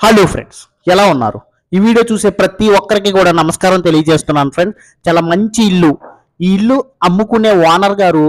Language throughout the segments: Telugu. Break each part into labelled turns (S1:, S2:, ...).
S1: హలో ఫ్రెండ్స్ ఎలా ఉన్నారు? ఈ వీడియో చూసే ప్రతి ఒక్కరికి కూడా నమస్కారం తెలియజేస్తున్నాను ఫ్రెండ్స్ చాలా మంచి ఇల్లు. ఈ ఇల్లు అమ్ముకునే ఓనర్ గారు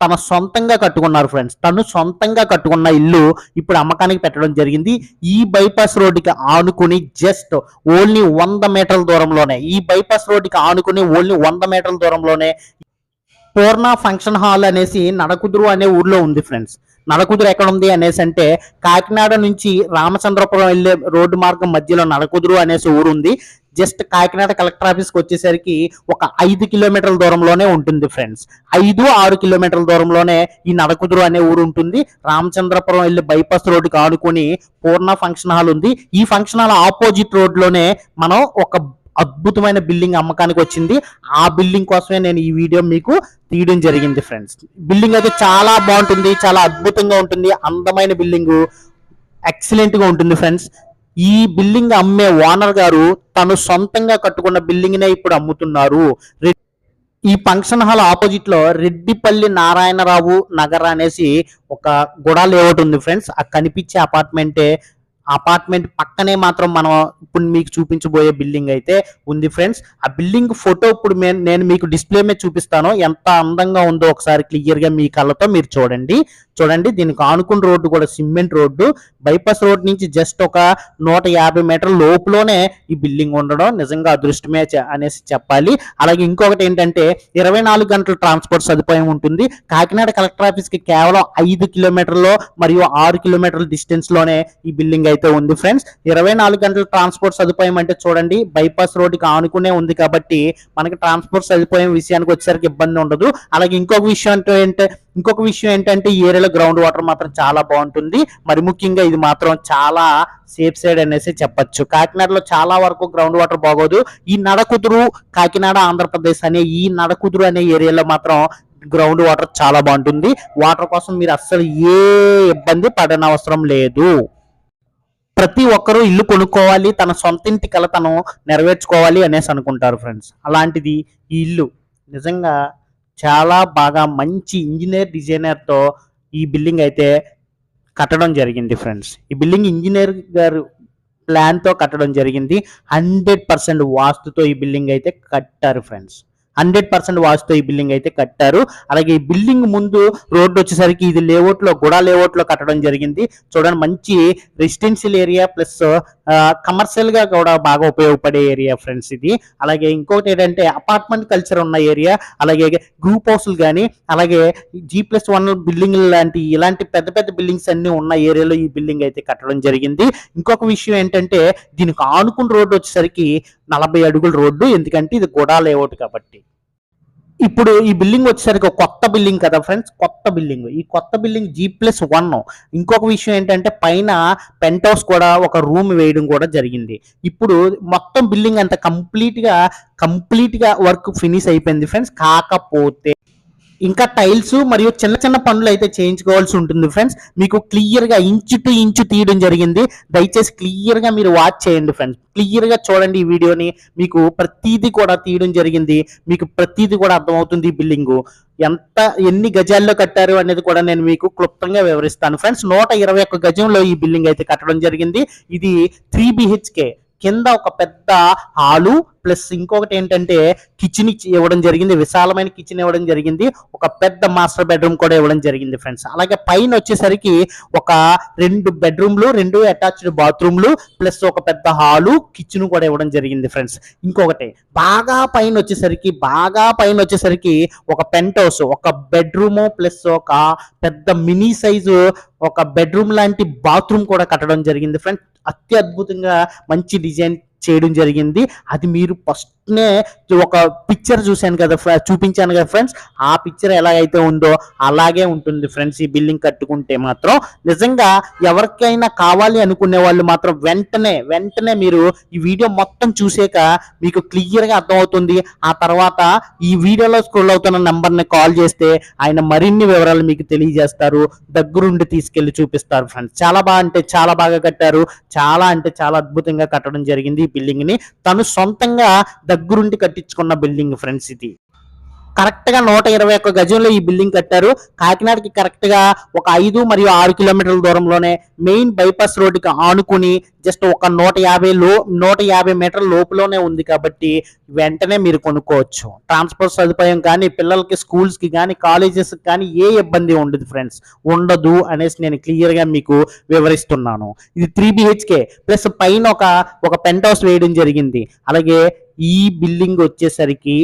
S1: తన సొంతంగా కట్టుకున్నారు ఫ్రెండ్స్ తను సొంతంగా కట్టుకున్న ఇల్లు ఇప్పుడు అమ్మకానికి పెట్టడం జరిగింది. ఈ బైపాస్ రోడ్డుకి ఆనుకుని జస్ట్ ఓన్లీ వంద మీటర్ల దూరంలోనే ఈ బైపాస్ రోడ్డుకి ఆనుకుని ఓన్లీ వంద మీటర్ల దూరంలోనే పూర్ణ ఫంక్షన్ హాల్ అనేసి నడకుదురు అనే ఊర్లో ఉంది ఫ్రెండ్స్ నడకుదురు ఎక్కడ ఉంది అనేసి అంటే కాకినాడ నుంచి రామచంద్రపురం వెళ్ళే రోడ్డు మార్గం మధ్యలో నడకుదురు అనేసి ఊరు ఉంది జస్ట్ కాకినాడ కలెక్టర్ ఆఫీస్కి వచ్చేసరికి ఒక ఐదు కిలోమీటర్ల దూరంలోనే ఉంటుంది ఫ్రెండ్స్. ఐదు ఆరు కిలోమీటర్ల దూరంలోనే ఈ నడకుదురు అనే ఊరు ఉంటుంది. రామచంద్రపురం వెళ్ళే బైపాస్ రోడ్డుకి ఆనుకొని పూర్ణ ఫంక్షన్ హాల్ ఉంది. ఈ ఫంక్షన్ హాల్ ఆపోజిట్ రోడ్లోనే మనం ఒక అద్భుతమైన బిల్డింగ్ అమ్మకానికి వచ్చింది. ఆ బిల్డింగ్ కోసమే నేను ఈ వీడియో మీకు తీయడం జరిగింది ఫ్రెండ్స్. బిల్డింగ్ అయితే చాలా బాగుంటుంది చాలా అద్భుతంగా ఉంటుంది అందమైన బిల్డింగ్ ఎక్సలెంట్గా ఉంటుంది ఫ్రెండ్స్. ఈ బిల్డింగ్ అమ్మే ఓనర్ గారు తను సొంతంగా కట్టుకున్న బిల్డింగ్ నే ఇప్పుడు అమ్ముతున్నారు. ఈ ఫంక్షన్ హాల్ ఆపోజిట్లో రెడ్డిపల్లి నారాయణరావు నగర్ అనేసి ఒక గుడా లేఅవుట్ ఉంది ఫ్రెండ్స్. ఆ కనిపించే అపార్ట్మెంటే అపార్ట్మెంట్ పక్కనే మాత్రం మనం ఇప్పుడు మీకు చూపించబోయే బిల్డింగ్ అయితే ఉంది ఫ్రెండ్స్. ఆ బిల్డింగ్ ఫోటో ఇప్పుడు నేను మీకు డిస్ప్లే మీద చూపిస్తాను. ఎంత అందంగా ఉందో ఒకసారి క్లియర్గా మీ కళ్ళతో మీరు చూడండి. చూడండి దీనికి ఆనుకున్న రోడ్డు కూడా సిమెంట్ రోడ్డు. బైపాస్ రోడ్ నుంచి జస్ట్ ఒక నూట యాభై మీటర్ల లోపులోనే ఈ బిల్డింగ్ ఉండడం నిజంగా అదృష్టమే అనేసి చెప్పాలి. అలాగే ఇంకొకటి ఏంటంటే ఇరవై నాలుగు గంటల ట్రాన్స్పోర్ట్ సదుపాయం ఉంటుంది. కాకినాడ కలెక్టర్ ఆఫీస్కి కేవలం ఐదు కిలోమీటర్లో మరియు ఆరు కిలోమీటర్ల డిస్టెన్స్లోనే ఈ బిల్డింగ్ అయితే ఉంది ఫ్రెండ్స్. ఇరవై నాలుగు గంటల ట్రాన్స్పోర్ట్ సదుపాయం అంటే చూడండి బైపాస్ రోడ్డుకి ఆనుకునే ఉంది కాబట్టి మనకి ట్రాన్స్పోర్ట్ సదుపాయం విషయానికి వచ్చేసరికి ఇబ్బంది ఉండదు. అలాగే ఇంకొక విషయం అంటే ఏంటంటే ఇంకొక విషయం ఏంటంటే ఈ ఏరియాలో గ్రౌండ్ వాటర్ మాత్రం చాలా బాగుంటుంది. మరి ముఖ్యంగా ఇది మాత్రం చాలా సేఫ్ సైడ్ అనేసి చెప్పచ్చు. కాకినాడలో చాలా వరకు గ్రౌండ్ వాటర్ బాగోదు. ఈ నడకుదురు కాకినాడ ఆంధ్రప్రదేశ్ అనే ఈ నడకుదురు అనే ఏరియాలో మాత్రం గ్రౌండ్ వాటర్ చాలా బాగుంటుంది. వాటర్ కోసం మీరు అస్సలు ఏ ఇబ్బంది పడనవసరం లేదు. ప్రతి ఒక్కరూ ఇల్లు కొనుక్కోవాలి తన సొంత ఇంటి కల తను నెరవేర్చుకోవాలి అనేసి అనుకుంటారు ఫ్రెండ్స్ అలాంటిది ఈ ఇల్లు. నిజంగా చాలా బాగా మంచి ఇంజనీర్ డిజైనర్తో ఈ బిల్డింగ్ అయితే కట్టడం జరిగింది ఫ్రెండ్స్ ఈ బిల్డింగ్ ఇంజనీర్ గారు ప్లాన్తో కట్టడం జరిగింది. హండ్రెడ్ పర్సెంట్ వాస్తుతో ఈ బిల్డింగ్ అయితే కట్టారు ఫ్రెండ్స్ హండ్రెడ్ పర్సెంట్ వాచ్తో ఈ బిల్డింగ్ అయితే కట్టారు. అలాగే ఈ బిల్డింగ్ ముందు రోడ్డు వచ్చేసరికి ఇది లేఅవుట్లో గుడా లేఅవుట్లో కట్టడం జరిగింది. చూడండి మంచి రెసిడెన్షియల్ ఏరియా ప్లస్ కమర్షియల్గా కూడా బాగా ఉపయోగపడే ఏరియా ఫ్రెండ్స్ ఇది. అలాగే ఇంకొకటి ఏంటంటే అపార్ట్మెంట్ కల్చర్ ఉన్న ఏరియా అలాగే గ్రూప్ హౌస్లు కానీ అలాగే జీ ప్లస్ వన్ బిల్డింగ్ లాంటి ఇలాంటి పెద్ద పెద్ద బిల్డింగ్స్ అన్ని ఉన్న ఏరియాలో ఈ బిల్డింగ్ అయితే కట్టడం జరిగింది. ఇంకొక విషయం ఏంటంటే దీనికి ఆనుకున్న రోడ్డు వచ్చేసరికి నలభై అడుగుల రోడ్డు ఎందుకంటే ఇది గుడా లేఅవుట్ కాబట్టి. ఇప్పుడు ఈ బిల్డింగ్ వచ్చేసరికి కొత్త బిల్డింగ్ కదా ఫ్రెండ్స్ కొత్త బిల్డింగ్. ఈ కొత్త బిల్డింగ్ జీ ప్లస్ వన్ ఇంకొక విషయం ఏంటంటే పైన పెంట్ హౌస్ కూడా ఒక రూమ్ వేయడం కూడా జరిగింది. ఇప్పుడు మొత్తం బిల్డింగ్ అంతా కంప్లీట్గా కంప్లీట్గా వర్క్ ఫినిష్ అయిపోయింది ఫ్రెండ్స్ కాకపోతే ఇంకా టైల్స్ మరియు చిన్న చిన్న పనులు అయితే చేయించుకోవాల్సి ఉంటుంది ఫ్రెండ్స్ మీకు క్లియర్గా ఇంచు టు ఇంచు తీయడం జరిగింది. దయచేసి క్లియర్గా మీరు వాచ్ చేయండి ఫ్రెండ్స్ క్లియర్గా చూడండి ఈ వీడియోని. మీకు ప్రతిదీ కూడా తీయడం జరిగింది. మీకు ప్రతిదీ కూడా అర్థమవుతుంది ఈ బిల్డింగ్ ఎంత ఎన్ని గజాల్లో కట్టారు అనేది కూడా నేను మీకు క్లుప్తంగా వివరిస్తాను ఫ్రెండ్స్ నూట ఇరవై ఒక్క గజంలో ఈ బిల్డింగ్ అయితే కట్టడం జరిగింది. ఇది త్రీ బిహెచ్కే కింద ఒక పెద్ద హాలు ప్లస్ ఇంకొకటి ఏంటంటే కిచెన్ ఇవ్వడం జరిగింది విశాలమైన కిచెన్ ఇవ్వడం జరిగింది ఒక పెద్ద మాస్టర్ బెడ్రూమ్ కూడా ఇవ్వడం జరిగింది ఫ్రెండ్స్ అలాగే పైన వచ్చేసరికి ఒక రెండు బెడ్రూమ్లు రెండు అటాచ్డ్ బాత్రూమ్లు ప్లస్ ఒక పెద్ద హాలు కిచెన్ కూడా ఇవ్వడం జరిగింది ఫ్రెండ్స్ ఇంకొకటి బాగా పైన వచ్చేసరికి బాగా పైన వచ్చేసరికి ఒక పెంట్ హౌస్ ఒక బెడ్రూము ప్లస్ ఒక పెద్ద మినీ సైజు ఒక బెడ్రూమ్ లాంటి బాత్రూమ్ కూడా కట్టడం జరిగింది ఫ్రెండ్స్ అత్యద్భుతంగా మంచి డిజైన్ చేయడం జరిగింది. అది మీరు ఫస్ట్నే ఒక పిక్చర్ చూశాను కదా చూపించాను కదా ఫ్రెండ్స్. ఆ పిక్చర్ ఎలాగైతే ఉందో అలాగే ఉంటుంది ఫ్రెండ్స్ ఈ బిల్డింగ్ కట్టుకుంటే మాత్రం. నిజంగా ఎవరికైనా కావాలి అనుకునే వాళ్ళు మాత్రం వెంటనే వెంటనే మీరు ఈ వీడియో మొత్తం చూసాక మీకు క్లియర్గా అర్థమవుతుంది. ఆ తర్వాత ఈ వీడియోలో స్క్రోల్ అవుతున్న నెంబర్ని కాల్ చేస్తే ఆయన మరిన్ని వివరాలు మీకు తెలియజేస్తారు. దగ్గరుండి తీసుకెళ్ళి చూపిస్తారు ఫ్రెండ్స్. చాలా బాగా అంటే చాలా బాగా కట్టారు. చాలా అంటే చాలా అద్భుతంగా కట్టడం జరిగింది. బిల్డింగ్ని తను సొంతంగా దగ్గరుండి కట్టించుకున్న బిల్డింగ్ ఫ్రెండ్స్ ఇది. కరెక్ట్గా నూట ఇరవై ఒక్క గజంలో ఈ బిల్డింగ్ కట్టారు. కాకినాడకి కరెక్ట్గా ఒక ఐదు మరియు ఆరు కిలోమీటర్ల దూరంలోనే మెయిన్ బైపాస్ రోడ్డుకి ఆనుకుని జస్ట్ ఒక నూట యాభై లో నూట యాభై మీటర్ల లోపులోనే ఉంది కాబట్టి వెంటనే మీరు కొనుక్కోవచ్చు. ట్రాన్స్పోర్ట్ సదుపాయం కానీ పిల్లలకి స్కూల్స్కి కానీ కాలేజెస్కి కానీ ఏ ఇబ్బంది ఉండదు ఫ్రెండ్స్ ఉండదు అనేసి నేను క్లియర్గా మీకు వివరిస్తున్నాను. ఇది త్రీ బిహెచ్కే ప్లస్ పైన ఒక ఒక పెంట్ హౌస్ వేయడం జరిగింది. అలాగే ఈ బిల్డింగ్ వచ్చేసరికి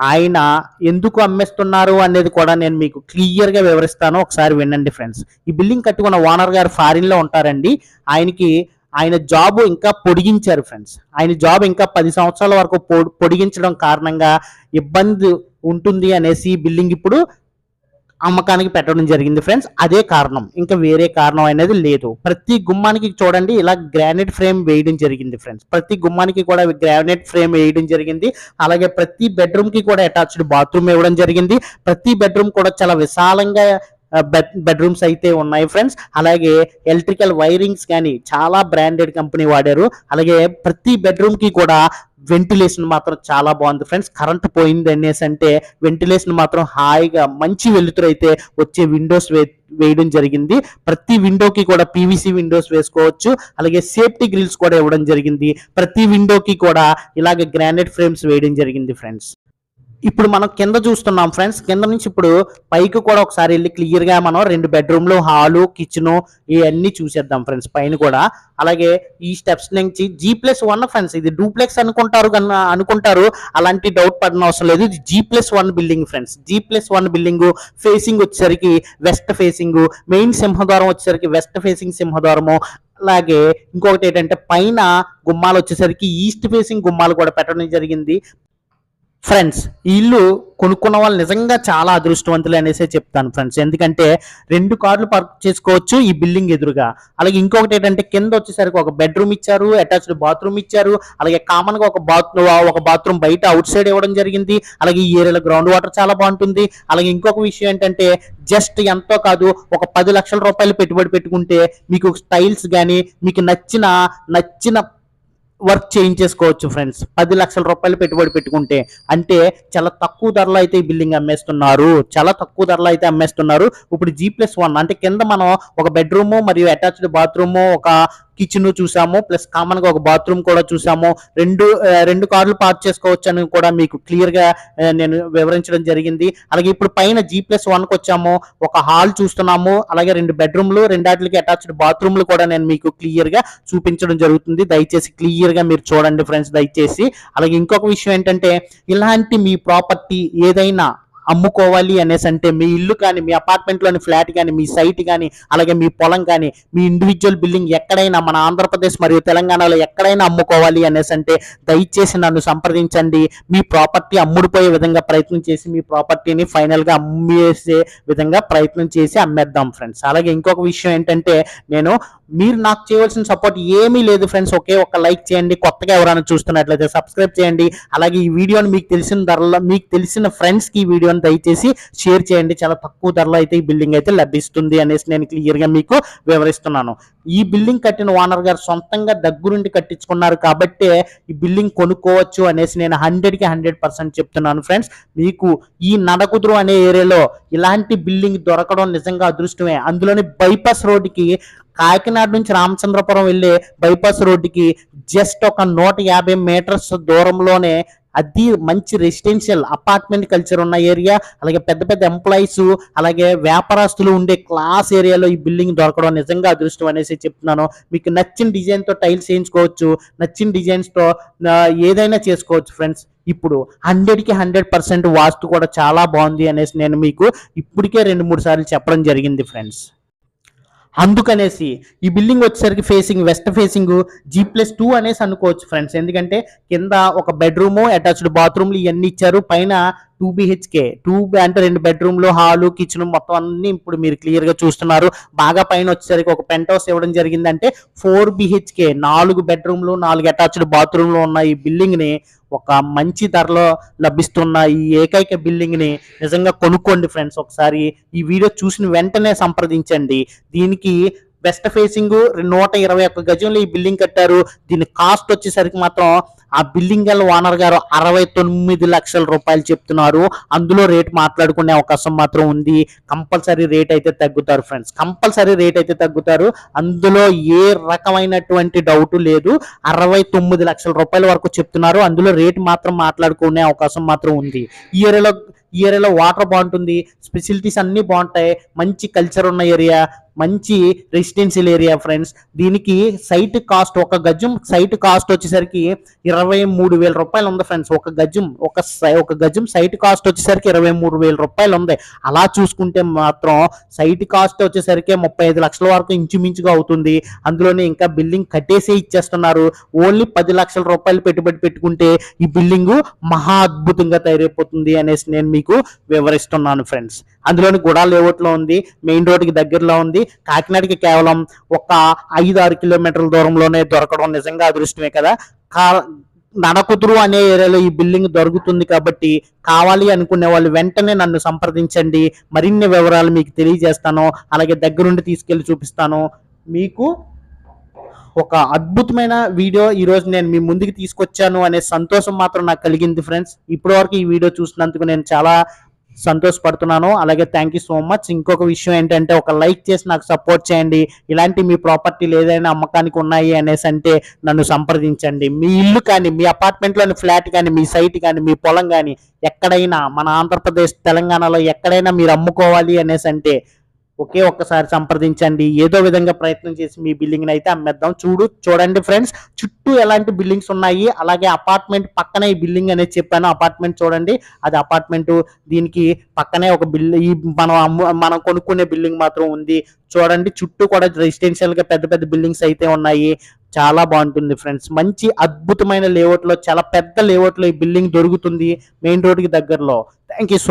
S1: ఆయన ఎందుకు అమ్మేస్తున్నారు అనేది కూడా నేను మీకు క్లియర్గా వివరిస్తాను. ఒకసారి వినండి ఫ్రెండ్స్. ఈ బిల్డింగ్ కట్టుకున్న ఓనర్ గారు ఫారిన్లో ఉంటారండి. ఆయనకి ఆయన జాబ్ ఇంకా పొడిగించారు ఫ్రెండ్స్. ఆయన జాబ్ ఇంకా పది సంవత్సరాల వరకు పొడిగించడం కారణంగా ఇబ్బంది ఉంటుంది అనేసి ఈ బిల్డింగ్ ఇప్పుడు అమ్మకానికి పెట్టడం జరిగింది ఫ్రెండ్స్ అదే కారణం. ఇంకా వేరే కారణం అనేది లేదు. ప్రతి గుమ్మానికి చూడండి ఇలా గ్రానైట్ ఫ్రేమ్ వేయడం జరిగింది ఫ్రెండ్స్ ప్రతి గుమ్మానికి కూడా గ్రానైట్ ఫ్రేమ్ వేయడం జరిగింది. అలాగే ప్రతి బెడ్రూమ్కి కూడా అటాచ్డ్ బాత్రూమ్ ఇవ్వడం జరిగింది. ప్రతి బెడ్రూమ్ కూడా చాలా విశాలంగా బెడ్ బెడ్రూమ్స్ అయితే ఉన్నాయి ఫ్రెండ్స్ అలాగే ఎలక్ట్రికల్ వైరింగ్స్ కానీ చాలా బ్రాండెడ్ కంపెనీ వాడారు. అలాగే ప్రతి బెడ్రూమ్కి కూడా వెంటిలేషన్ మాత్రం చాలా బాగుంది ఫ్రెండ్స్ కరెంట్ పోయింది అనేసి అంటే వెంటిలేషన్ మాత్రం హాయిగా మంచి వెలుతురు అయితే వచ్చే విండోస్ వే వేయడం జరిగింది. ప్రతి విండోకి కూడా పీవీసీ విండోస్ వేసుకోవచ్చు. అలాగే సేఫ్టీ గ్రిల్స్ కూడా ఇవ్వడం జరిగింది. ప్రతి విండోకి కూడా ఇలాగ గ్రానైట్ ఫ్రేమ్స్ వేయడం జరిగింది ఫ్రెండ్స్ ఇప్పుడు మనం కింద చూస్తున్నాం ఫ్రెండ్స్ కింద నుంచి ఇప్పుడు పైకి కూడా ఒకసారి వెళ్ళి క్లియర్గా మనం రెండు బెడ్రూమ్లు హాలు కిచెన్ ఇవన్నీ చూసేద్దాం ఫ్రెండ్స్ పైన కూడా. అలాగే ఈ స్టెప్స్ నుంచి జీ ప్లస్ వన్ ఫ్రెండ్స్ ఇది డూప్లెక్స్ అనుకుంటారు అనుకుంటారు. అలాంటి డౌట్ పడిన అవసరం లేదు. ఇది G plus one building friends G plus one building facing వచ్చేసరికి వెస్ట్ ఫేసింగ్ మెయిన్ సింహద్వారం వచ్చేసరికి వెస్ట్ ఫేసింగ్ సింహద్వారము. అలాగే ఇంకొకటి ఏంటంటే పైన గుమ్మాలు వచ్చేసరికి ఈస్ట్ ఫేసింగ్ గుమ్మాలు కూడా పెట్టడం జరిగింది. ఫ్రెండ్స్ ఈ ఇల్లు కొనుక్కున్న వాళ్ళు నిజంగా చాలా అదృష్టవంతులు అనేసే చెప్తాను ఫ్రెండ్స్ ఎందుకంటే రెండు కార్లు పార్క్ చేసుకోవచ్చు ఈ బిల్డింగ్ ఎదురుగా. అలాగే ఇంకొకటి ఏంటంటే కింద వచ్చేసరికి ఒక బెడ్రూమ్ ఇచ్చారు అటాచ్డ్ బాత్రూమ్ ఇచ్చారు. అలాగే కామన్గా ఒక బాత్రూమ్ ఒక బాత్రూమ్ బయట అవుట్ సైడ్ ఇవ్వడం జరిగింది. అలాగే ఈ ఏరియాలో గ్రౌండ్ వాటర్ చాలా బాగుంటుంది. అలాగే ఇంకొక విషయం ఏంటంటే జస్ట్ ఎంతో కాదు ఒక పది లక్షల రూపాయలు పెట్టుబడి పెట్టుకుంటే మీకు స్టైల్స్ కానీ మీకు నచ్చిన నచ్చిన వర్క్ చేయించేసుకోవచ్చు ఫ్రెండ్స్ పది లక్షల రూపాయలు పెట్టుబడి పెట్టుకుంటే అంటే చాలా తక్కువ ధరలో అయితే ఈ బిల్డింగ్ అమ్మేస్తున్నారు. చాలా తక్కువ ధరలో అయితే అమ్మేస్తున్నారు. ఇప్పుడు జీ ప్లస్ వన్ అంటే కింద మనం ఒక బెడ్రూమ్ మరియు అటాచ్డ్ బాత్రూము ఒక కిచెన్ చూసాము. ప్లస్ కామన్గా ఒక బాత్రూమ్ కూడా చూసాము. రెండు రెండు కార్లు పార్క్ చేసుకోవచ్చు అని కూడా మీకు క్లియర్గా నేను వివరించడం జరిగింది. అలాగే ఇప్పుడు పైన జీ ప్లస్ వన్కి వచ్చాము. ఒక హాల్ చూస్తున్నాము. అలాగే రెండు బెడ్రూమ్లు రెండాటికి అటాచ్డ్ బాత్రూమ్లు కూడా నేను మీకు క్లియర్గా చూపించడం జరుగుతుంది. దయచేసి క్లియర్గా మీరు చూడండి ఫ్రెండ్స్ దయచేసి. అలాగే ఇంకొక విషయం ఏంటంటే ఇలాంటి మీ ప్రాపర్టీ ఏదైనా అమ్ముకోవాలి అనేసి అంటే మీ ఇల్లు కానీ మీ అపార్ట్మెంట్లోని ఫ్లాట్ కానీ మీ సైట్ కానీ అలాగే మీ పొలం కానీ మీ ఇండివిజువల్ బిల్డింగ్ ఎక్కడైనా మన ఆంధ్రప్రదేశ్ మరియు తెలంగాణలో ఎక్కడైనా అమ్ముకోవాలి అనేసి అంటే దయచేసి నన్ను సంప్రదించండి. మీ ప్రాపర్టీ అమ్ముడుపోయే విధంగా ప్రయత్నం చేసి మీ ప్రాపర్టీని ఫైనల్గా అమ్మేసే విధంగా ప్రయత్నం చేసి అమ్మేద్దాం ఫ్రెండ్స్ అలాగే ఇంకొక విషయం ఏంటంటే నేను మీరు నాకు చేయవలసిన సపోర్ట్ ఏమీ లేదు ఫ్రెండ్స్ ఒకే ఒక లైక్ చేయండి. కొత్తగా ఎవరైనా చూస్తున్నట్లయితే సబ్స్క్రైబ్ చేయండి. అలాగే ఈ వీడియోని మీకు తెలిసిన ధరలో మీకు తెలిసిన ఫ్రెండ్స్కి ఈ వీడియోని దయచేసి షేర్ చేయండి. చాలా తక్కువ ధరలో అయితే ఈ బిల్డింగ్ అయితే లభిస్తుంది అనేసి నేను క్లియర్గా మీకు వివరిస్తున్నాను. ఈ బిల్డింగ్ కట్టిన ఓనర్ గారు సొంతంగా దగ్గరుండి కట్టించుకున్నారు కాబట్టి ఈ బిల్డింగ్ కొనుక్కోవచ్చు అనేసి నేను హండ్రెడ్కి హండ్రెడ్ పర్సెంట్ చెప్తున్నాను ఫ్రెండ్స్. మీకు ఈ నడకుదురు అనే ఏరియాలో ఇలాంటి బిల్డింగ్ దొరకడం నిజంగా అదృష్టమే. అందులోని బైపాస్ రోడ్డుకి కాకినాడ నుంచి రామచంద్రపురం వెళ్ళే బైపాస్ రోడ్డుకి జస్ట్ ఒక నూట యాభై మీటర్స్ దూరంలోనే అది మంచి రెసిడెన్షియల్ అపార్ట్మెంట్ కల్చర్ ఉన్న ఏరియా అలాగే పెద్ద పెద్ద ఎంప్లాయీస్ అలాగే వ్యాపారస్తులు ఉండే క్లాస్ ఏరియాలో ఈ బిల్డింగ్ దొరకడం నిజంగా అదృష్టం అనేసి చెప్తున్నాను. మీకు నచ్చిన డిజైన్తో టైల్స్ వేయించుకోవచ్చు నచ్చిన డిజైన్స్తో ఏదైనా చేసుకోవచ్చు ఫ్రెండ్స్ ఇప్పుడు హండ్రెడ్కి హండ్రెడ్ పర్సెంట్ వాస్తు కూడా చాలా బాగుంది అనేసి నేను మీకు ఇప్పటికే రెండు మూడు సార్లు చెప్పడం జరిగింది ఫ్రెండ్స్ అందుకనేసి ఈ బిల్డింగ్ వచ్చేసరికి facing west facing G plus two అనేసి అనుకోవచ్చు ఫ్రెండ్స్ ఎందుకంటే కింద ఒక బెడ్రూమ్ అటాచ్డ్ బాత్రూమ్లు ఇవన్నీ ఇచ్చారు. పైన టూ బిహెచ్కే టూ అంటే రెండు బెడ్రూమ్లు హాలు కిచెన్ మొత్తం అన్ని ఇప్పుడు మీరు క్లియర్గా చూస్తున్నారు. బాగా పైన వచ్చేసరికి ఒక పెంట్ హౌస్ ఇవ్వడం జరిగిందంటే ఫోర్ బిహెచ్కే నాలుగు బెడ్రూమ్లు నాలుగు అటాచ్డ్ బాత్రూమ్లు ఉన్న ఈ బిల్డింగ్ని ఒక మంచి ధరలో లభిస్తున్న ఈ ఏకైక బిల్డింగ్ని నిజంగా కొనుక్కోండి ఫ్రెండ్స్ ఒకసారి. ఈ వీడియో చూసిన వెంటనే సంప్రదించండి. దీనికి వెస్ట్ ఫేసింగ్ నూట ఇరవై ఒక్క గజంలో ఈ బిల్డింగ్ కట్టారు. దీని కాస్ట్ వచ్చేసరికి మాత్రం ఆ బిల్డింగ్ గల ఓనర్ గారు అరవై తొమ్మిది లక్షల రూపాయలు చెప్తున్నారు. అందులో రేట్ మాట్లాడుకునే అవకాశం మాత్రం ఉంది. కంపల్సరీ రేట్ అయితే తగ్గుతారు ఫ్రెండ్స్. కంపల్సరీ రేట్ అయితే తగ్గుతారు. అందులో ఏ రకమైనటువంటి డౌట్ లేదు. అరవై తొమ్మిది లక్షల రూపాయల వరకు చెప్తున్నారు. అందులో రేట్ మాత్రం మాట్లాడుకునే అవకాశం మాత్రం ఉంది. ఈ ఏరియాలో ఈ ఏరియాలో వాటర్ బాగుంటుంది ఫెసిలిటీస్ అన్నీ బాగుంటాయి మంచి కల్చర్ ఉన్న ఏరియా మంచి రెసిడెన్షియల్ ఏరియా ఫ్రెండ్స్ దీనికి సైట్ కాస్ట్ ఒక గజం సైట్ కాస్ట్ వచ్చేసరికి ఇరవై మూడు వేల రూపాయలు ఉంది ఫ్రెండ్స్ ఒక గజం ఒక సై ఒక గజం సైట్ కాస్ట్ వచ్చేసరికి ఇరవై మూడు వేల రూపాయలు ఉంది. అలా చూసుకుంటే మాత్రం సైట్ కాస్ట్ వచ్చేసరికి ముప్పై ఐదు లక్షల వరకు ఇంచుమించుగా అవుతుంది. అందులోనే ఇంకా బిల్డింగ్ కట్టేసే ఇచ్చేస్తున్నారు. ఓన్లీ పది లక్షల రూపాయలు పెట్టుబడి పెట్టుకుంటే ఈ బిల్డింగ్ మహా అద్భుతంగా తయారైపోతుంది అనేసి నేను మీకు వివరిస్తున్నాను ఫ్రెండ్స్ అందులోని గుడా లేఅవుట్లో ఉంది మెయిన్ రోడ్కి దగ్గరలో ఉంది. కాకినాడకి కేవలం ఒక ఐదు ఆరు కిలోమీటర్ల దూరంలోనే దొరకడం నిజంగా అదృష్టమే కదా. కా నడకుదురు అనే ఏరియాలో ఈ బిల్డింగ్ దొరుకుతుంది కాబట్టి కావాలి అనుకునే వాళ్ళు వెంటనే నన్ను సంప్రదించండి. మరిన్ని వివరాలు మీకు తెలియజేస్తాను. అలాగే దగ్గరుండి తీసుకెళ్ళి చూపిస్తాను. మీకు ఒక అద్భుతమైన వీడియో ఈరోజు నేను మీ ముందుకు తీసుకొచ్చాను అనే సంతోషం మాత్రం నాకు కలిగింది ఫ్రెండ్స్. ఇప్పటి వరకు ఈ వీడియో చూసినందుకు నేను చాలా సంతోషపడుతున్నాను. అలాగే థ్యాంక్ యూ సో మచ్ ఇంకొక విషయం ఏంటంటే ఒక లైక్ చేసి నాకు సపోర్ట్ చేయండి. ఇలాంటి మీ ప్రాపర్టీలు ఏదైనా అమ్మకానికి ఉన్నాయి అనేసి అంటే నన్ను సంప్రదించండి. మీ ఇల్లు కానీ మీ అపార్ట్మెంట్లోని ఫ్లాట్ కానీ మీ సైట్ కానీ మీ పొలం కానీ ఎక్కడైనా మన ఆంధ్రప్రదేశ్ తెలంగాణలో ఎక్కడైనా మీరు అమ్ముకోవాలి అనేసి అంటే ఒకే ఒక్కసారి సంప్రదించండి. ఏదో విధంగా ప్రయత్నం చేసి మీ బిల్డింగ్ అయితే అమ్మేద్దాం. చూడు చూడండి ఫ్రెండ్స్ చుట్టూ ఎలాంటి బిల్డింగ్స్ ఉన్నాయి? అలాగే అపార్ట్మెంట్ పక్కనే ఈ బిల్డింగ్ అనేది చెప్పాను. అపార్ట్మెంట్ చూడండి. అది అపార్ట్మెంట్ దీనికి పక్కనే ఒక బిల్డింగ్ ఈ మనం మనం కొనుక్కునే బిల్డింగ్ మాత్రం ఉంది. చూడండి చుట్టూ కూడా రెసిడెన్షియల్గా పెద్ద పెద్ద బిల్డింగ్స్ అయితే ఉన్నాయి. చాలా బాగుంటుంది ఫ్రెండ్స్. మంచి అద్భుతమైన లేఅవుట్లో చాలా పెద్ద లేఅవుట్లో ఈ బిల్డింగ్ దొరుకుతుంది మెయిన్ రోడ్కి దగ్గరలో. Thank you so